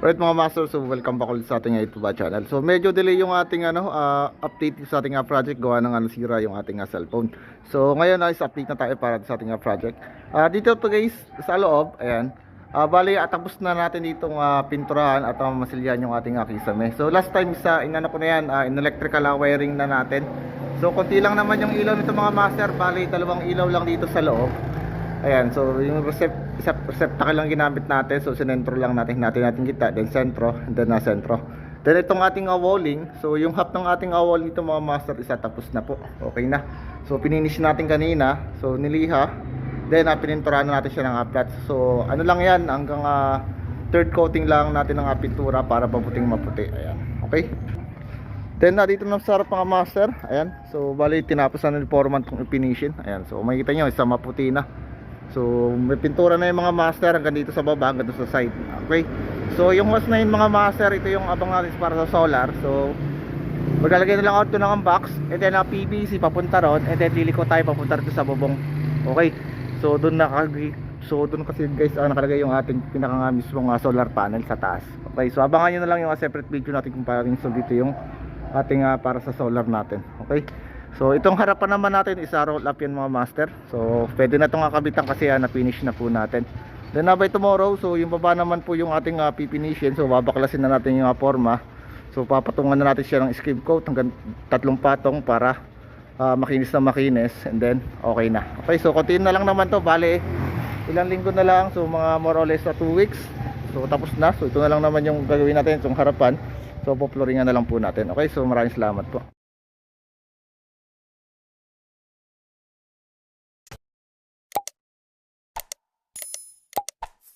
Alright mga master, so welcome back ulit sa ating YouTube channel. So medyo delay yung ating ano, ah, update sa ating ah, project gawa ng ano, sira yung ating ah, cellphone. So ngayon guys, update na tayo para sa ating ah, project. Ah, dito to guys, sa loob, ayan. Ah, bali, ah, tapos na natin ditong ah, pinturahan at uh, yung ating uh, kisame. So last time sa inano ko na yan, ah, in electrical ah, wiring na natin. So konti lang naman yung ilaw nito mga master, bali dalawang ilaw lang dito sa loob. Ayan, so yung recept, recept, receptacle lang ginamit natin. So sinentro lang natin, natin natin kita, then sentro, then na sentro. Then itong ating uh, walling, so yung half ng ating uh, wall dito mga master isa tapos na po. Okay na. So pininish natin kanina, so niliha. Then uh, na natin siya ng flat. So ano lang yan, hanggang uh, third coating lang natin ng pintura para maputing maputi. Ayan, okay? Then na dito na sa harap mga master, ayan. So bali tinapos na ni foreman kung ipinishin. Ayan, so makikita nyo isa maputi na. So may pintura na yung mga master hanggang dito sa baba, hanggang sa side. Okay? So yung hose na yun mga master, ito yung abang natin para sa solar. So maglalagay na lang out ng box and then ang PVC papunta ron and then liliko tayo papunta rito sa bubong. Okay? So doon nakagi So doon kasi guys ah, nakalagay yung ating pinaka mismong ah, solar panel sa taas. Okay, so abangan nyo na lang yung ah, separate video natin kung paano dito yung ating ah, para sa solar natin. Okay? So itong harapan naman natin is ah, roll up yan mga master. So pwede na itong kakabitan kasi ah, na-finish na po natin. Then ah, by tomorrow, so yung baba naman po yung ating uh, pipinishin. So babaklasin na natin yung ah, forma. So papatungan na natin siya ng skip coat hanggang tatlong patong para ah, makinis na makinis and then okay na. Okay, so kontiin na lang naman to. Bale, ilang linggo na lang. So mga more or less 2 weeks. So tapos na. So ito na lang naman yung gagawin natin itong harapan. So poploringan na lang po natin. Okay, so maraming salamat po.